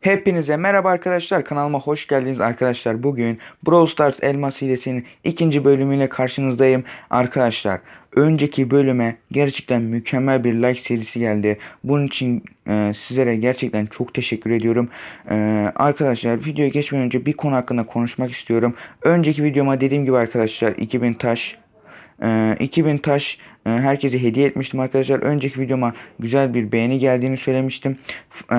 Hepinize merhaba arkadaşlar kanalıma hoş geldiniz arkadaşlar. Bugün Brawl Stars Elmas Hilesi'nin ikinci bölümüyle karşınızdayım arkadaşlar. Önceki bölüme gerçekten mükemmel bir like serisi geldi. Bunun için e, sizlere gerçekten çok teşekkür ediyorum. E, arkadaşlar videoya geçmeden önce bir konu hakkında konuşmak istiyorum. Önceki videoma dediğim gibi arkadaşlar 2000 taş ee, 2000 taş e, herkese hediye etmiştim arkadaşlar. Önceki videoma güzel bir beğeni geldiğini söylemiştim. Ee,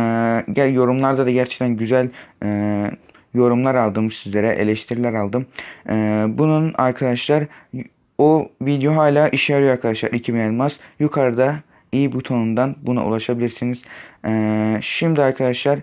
gel yorumlarda da gerçekten güzel e, yorumlar aldım sizlere, eleştiriler aldım. Ee, bunun arkadaşlar o video hala işe yarıyor arkadaşlar 2000 elmas. Yukarıda i butonundan buna ulaşabilirsiniz. Ee, şimdi arkadaşlar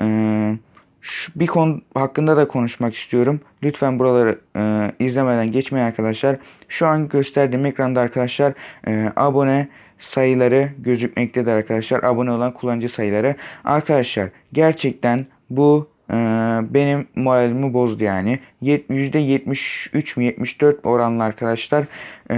eee şu bir konu hakkında da konuşmak istiyorum. Lütfen buraları e, izlemeden geçmeyin arkadaşlar. Şu an gösterdiğim ekranda arkadaşlar e, abone sayıları gözükmektedir arkadaşlar. Abone olan kullanıcı sayıları. Arkadaşlar gerçekten bu e, benim moralimi bozdu yani. %73 mi 74 oranlı arkadaşlar e,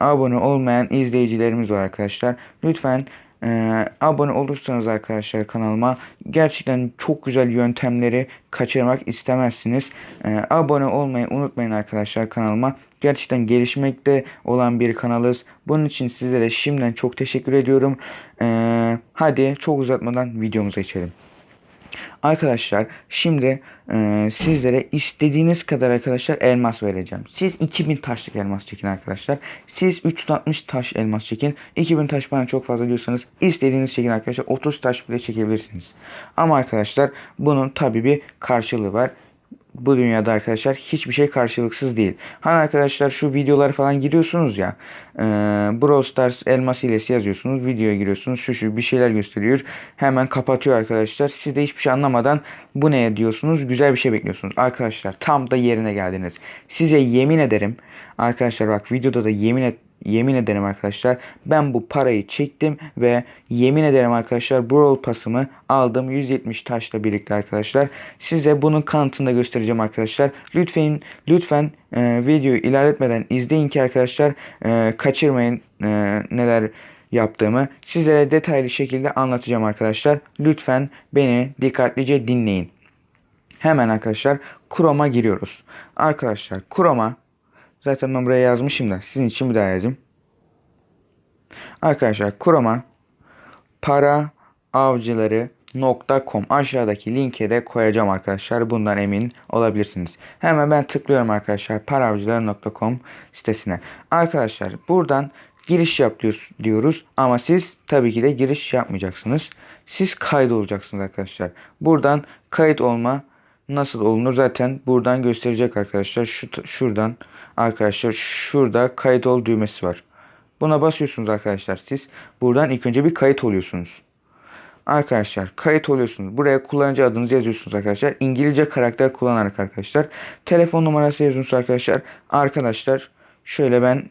abone olmayan izleyicilerimiz var arkadaşlar. Lütfen ee, abone olursanız arkadaşlar kanalıma gerçekten çok güzel yöntemleri kaçırmak istemezsiniz. Ee, abone olmayı unutmayın arkadaşlar kanalıma. Gerçekten gelişmekte olan bir kanalız. Bunun için sizlere şimdiden çok teşekkür ediyorum. Ee, hadi çok uzatmadan videomuza geçelim. Arkadaşlar şimdi e, sizlere istediğiniz kadar arkadaşlar elmas vereceğim. Siz 2000 taşlık elmas çekin arkadaşlar. Siz 360 taş elmas çekin. 2000 taş bana çok fazla diyorsanız istediğiniz çekin arkadaşlar. 30 taş bile çekebilirsiniz. Ama arkadaşlar bunun tabi bir karşılığı var bu dünyada arkadaşlar hiçbir şey karşılıksız değil. Hani arkadaşlar şu videolar falan giriyorsunuz ya. E, Brawl Stars elmas hilesi yazıyorsunuz. Videoya giriyorsunuz. Şu şu bir şeyler gösteriyor. Hemen kapatıyor arkadaşlar. Siz de hiçbir şey anlamadan bu ne diyorsunuz. Güzel bir şey bekliyorsunuz. Arkadaşlar tam da yerine geldiniz. Size yemin ederim. Arkadaşlar bak videoda da yemin et yemin ederim arkadaşlar ben bu parayı çektim ve yemin ederim arkadaşlar Brawl pasımı aldım 170 taşla birlikte arkadaşlar. Size bunun kanıtını da göstereceğim arkadaşlar. Lütfen lütfen e, videoyu ilerletmeden izleyin ki arkadaşlar e, kaçırmayın e, neler yaptığımı. Sizlere detaylı şekilde anlatacağım arkadaşlar. Lütfen beni dikkatlice dinleyin. Hemen arkadaşlar Chrome'a giriyoruz. Arkadaşlar Chrome'a Zaten ben buraya yazmışım da sizin için bir daha yazayım. Arkadaşlar Chrome'a para avcıları .com aşağıdaki linke de koyacağım arkadaşlar. Bundan emin olabilirsiniz. Hemen ben tıklıyorum arkadaşlar paravcıları.com sitesine. Arkadaşlar buradan giriş yap diyoruz ama siz tabii ki de giriş yapmayacaksınız. Siz kayıt olacaksınız arkadaşlar. Buradan kayıt olma nasıl olunur zaten buradan gösterecek arkadaşlar. Şu şuradan arkadaşlar şurada kayıt ol düğmesi var. Buna basıyorsunuz arkadaşlar siz. Buradan ilk önce bir kayıt oluyorsunuz. Arkadaşlar kayıt oluyorsunuz. Buraya kullanıcı adınızı yazıyorsunuz arkadaşlar. İngilizce karakter kullanarak arkadaşlar. Telefon numarası yazıyorsunuz arkadaşlar. Arkadaşlar şöyle ben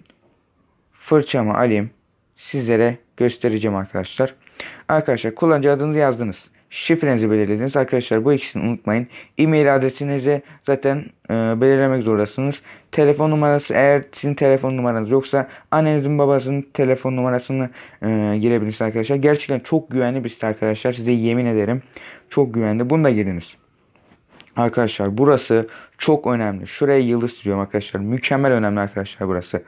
fırçamı alayım. Sizlere göstereceğim arkadaşlar. Arkadaşlar kullanıcı adınızı yazdınız şifrenizi belirlediniz. Arkadaşlar bu ikisini unutmayın. E-mail adresinizi zaten e, belirlemek zorundasınız. Telefon numarası eğer sizin telefon numaranız yoksa annenizin babasının telefon numarasını e, girebilirsiniz arkadaşlar. Gerçekten çok güvenli bir site arkadaşlar. Size yemin ederim. Çok güvenli. Bunu da giriniz. Arkadaşlar burası çok önemli. Şuraya yıldız çiziyorum arkadaşlar. Mükemmel önemli arkadaşlar burası.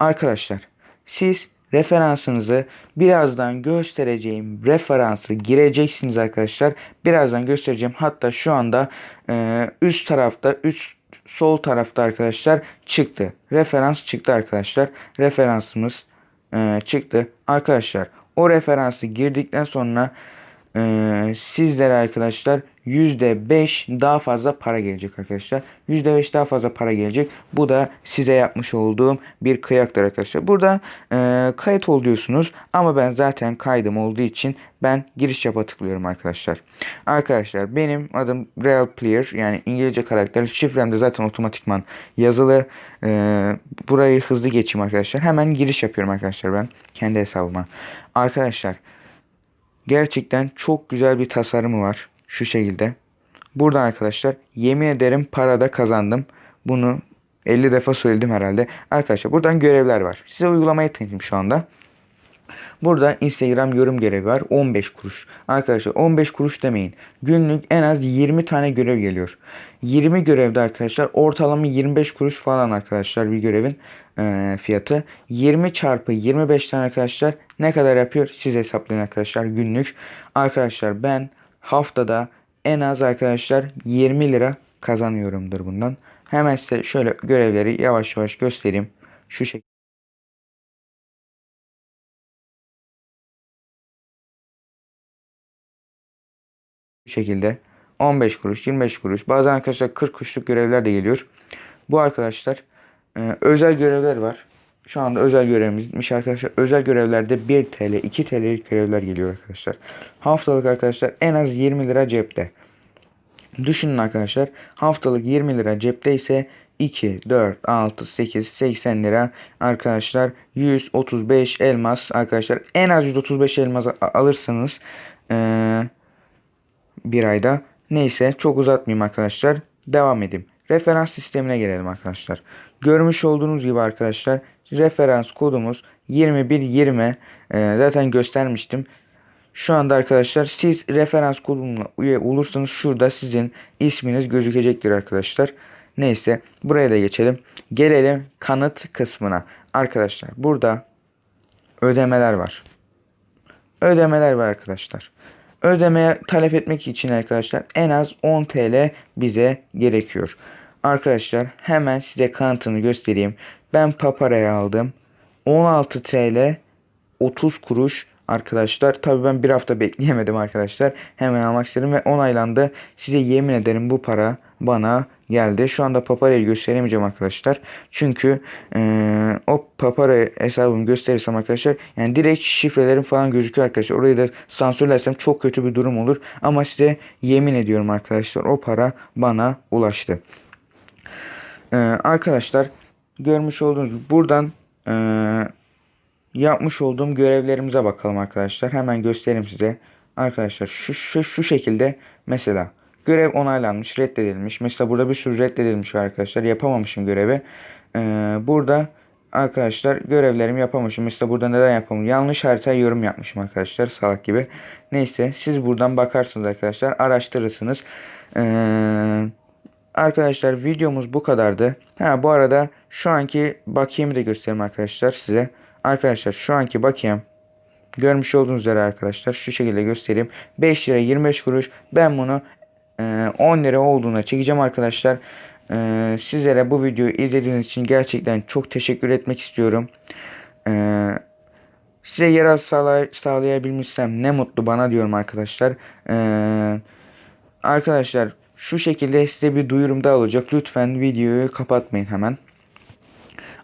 Arkadaşlar siz referansınızı birazdan göstereceğim referansı gireceksiniz arkadaşlar. Birazdan göstereceğim. Hatta şu anda e, üst tarafta üst sol tarafta arkadaşlar çıktı. Referans çıktı arkadaşlar. Referansımız e, çıktı. Arkadaşlar o referansı girdikten sonra e, sizlere arkadaşlar %5 daha fazla para gelecek arkadaşlar. %5 daha fazla para gelecek. Bu da size yapmış olduğum bir kıyaktır arkadaşlar. Burada e, kayıt ol diyorsunuz ama ben zaten kaydım olduğu için ben giriş yapa tıklıyorum arkadaşlar. Arkadaşlar benim adım Real Player yani İngilizce karakter. Şifrem de zaten otomatikman yazılı. E, burayı hızlı geçeyim arkadaşlar. Hemen giriş yapıyorum arkadaşlar ben kendi hesabıma. Arkadaşlar gerçekten çok güzel bir tasarımı var. Şu şekilde. Burada arkadaşlar yemin ederim parada kazandım. Bunu 50 defa söyledim herhalde. Arkadaşlar buradan görevler var. Size uygulamayı tanıtayım şu anda. Burada Instagram yorum görevi var 15 kuruş. Arkadaşlar 15 kuruş demeyin. Günlük en az 20 tane görev geliyor. 20 görevde arkadaşlar ortalama 25 kuruş falan arkadaşlar bir görevin e, fiyatı. 20 çarpı 25 tane arkadaşlar ne kadar yapıyor siz hesaplayın arkadaşlar günlük. Arkadaşlar ben haftada en az arkadaşlar 20 lira kazanıyorumdur bundan. Hemen size şöyle görevleri yavaş yavaş göstereyim. Şu şekilde. Şekilde 15 kuruş 25 kuruş bazen arkadaşlar 40 kuruşluk görevler de geliyor. Bu arkadaşlar e, özel görevler var. Şu anda özel görevimiz bitmiş arkadaşlar. Özel görevlerde 1 TL 2 TL'lik görevler geliyor arkadaşlar. Haftalık arkadaşlar en az 20 lira cepte. Düşünün arkadaşlar haftalık 20 lira cepte ise 2, 4, 6, 8, 80 lira arkadaşlar 135 elmas arkadaşlar en az 135 elmas alırsanız eee bir ayda. Neyse çok uzatmayayım arkadaşlar. Devam edeyim. Referans sistemine gelelim arkadaşlar. Görmüş olduğunuz gibi arkadaşlar referans kodumuz 2120 ee, zaten göstermiştim. Şu anda arkadaşlar siz referans kodumla üye olursanız şurada sizin isminiz gözükecektir arkadaşlar. Neyse buraya da geçelim. Gelelim kanıt kısmına. Arkadaşlar burada ödemeler var. Ödemeler var arkadaşlar. Ödemeye talep etmek için arkadaşlar en az 10 TL bize gerekiyor. Arkadaşlar hemen size kanıtını göstereyim. Ben paparayı aldım. 16 TL 30 kuruş arkadaşlar. Tabii ben bir hafta bekleyemedim arkadaşlar. Hemen almak istedim ve onaylandı. Size yemin ederim bu para bana geldi. Şu anda paparayı gösteremeyeceğim arkadaşlar. Çünkü e, o papara hesabımı gösterirsem arkadaşlar yani direkt şifrelerim falan gözüküyor arkadaşlar. Orayı da sansürlersem çok kötü bir durum olur. Ama size yemin ediyorum arkadaşlar o para bana ulaştı. E, arkadaşlar görmüş olduğunuz gibi buradan e, yapmış olduğum görevlerimize bakalım arkadaşlar. Hemen göstereyim size. Arkadaşlar şu, şu, şu şekilde mesela görev onaylanmış, reddedilmiş. Mesela burada bir sürü reddedilmiş arkadaşlar. Yapamamışım görevi. Ee, burada arkadaşlar görevlerimi yapamamışım. Mesela burada neden yapamamışım? Yanlış haritaya yorum yapmışım arkadaşlar. Salak gibi. Neyse siz buradan bakarsınız arkadaşlar. Araştırırsınız. Ee, arkadaşlar videomuz bu kadardı. Ha bu arada şu anki bakiyemi de göstereyim arkadaşlar size. Arkadaşlar şu anki bakiyem görmüş olduğunuz üzere arkadaşlar şu şekilde göstereyim. 5 lira 25 kuruş. Ben bunu 10 lira olduğuna çekeceğim arkadaşlar. Ee, sizlere bu videoyu izlediğiniz için gerçekten çok teşekkür etmek istiyorum. Ee, size yarar sağlay sağlayabilmişsem ne mutlu bana diyorum arkadaşlar. Ee, arkadaşlar şu şekilde size bir duyurum daha olacak. Lütfen videoyu kapatmayın hemen.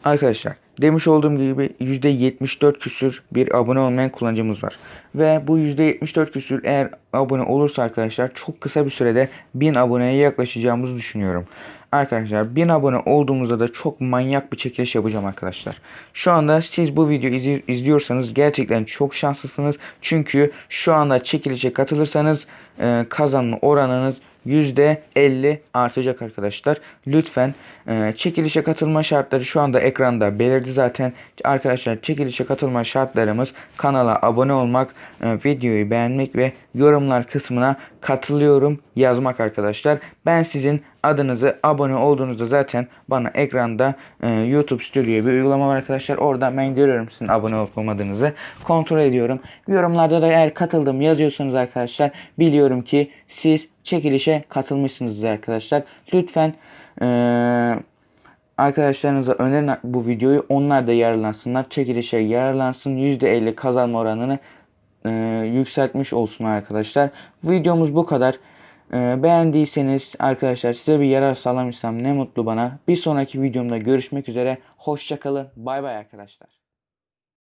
Arkadaşlar demiş olduğum gibi %74 küsür bir abone olmayan kullanıcımız var. Ve bu %74 küsür eğer abone olursa arkadaşlar çok kısa bir sürede 1000 aboneye yaklaşacağımızı düşünüyorum. Arkadaşlar 1000 abone olduğumuzda da çok manyak bir çekiliş yapacağım arkadaşlar. Şu anda siz bu videoyu izliyorsanız gerçekten çok şanslısınız. Çünkü şu anda çekilişe katılırsanız e, kazanma oranınız %50 artacak arkadaşlar. Lütfen e, çekilişe katılma şartları şu anda ekranda belirdi zaten. Arkadaşlar çekilişe katılma şartlarımız kanala abone olmak, e, videoyu beğenmek ve yorumlar kısmına katılıyorum yazmak arkadaşlar. Ben sizin adınızı abone olduğunuzda zaten bana ekranda e, YouTube Studio bir uygulama var arkadaşlar. Orada ben görüyorum sizin abone olup olmadığınızı. Kontrol ediyorum. Yorumlarda da eğer katıldım yazıyorsanız arkadaşlar biliyorum ki siz çekilişe katılmışsınızdır arkadaşlar. Lütfen eee arkadaşlarınıza önerin bu videoyu. Onlar da yararlansınlar. Çekilişe yararlansın. %50 kazanma oranını e, yükseltmiş olsun arkadaşlar. Videomuz bu kadar. E, beğendiyseniz arkadaşlar size bir yarar sağlamışsam ne mutlu bana. Bir sonraki videomda görüşmek üzere. Hoşçakalın. Bay bay arkadaşlar.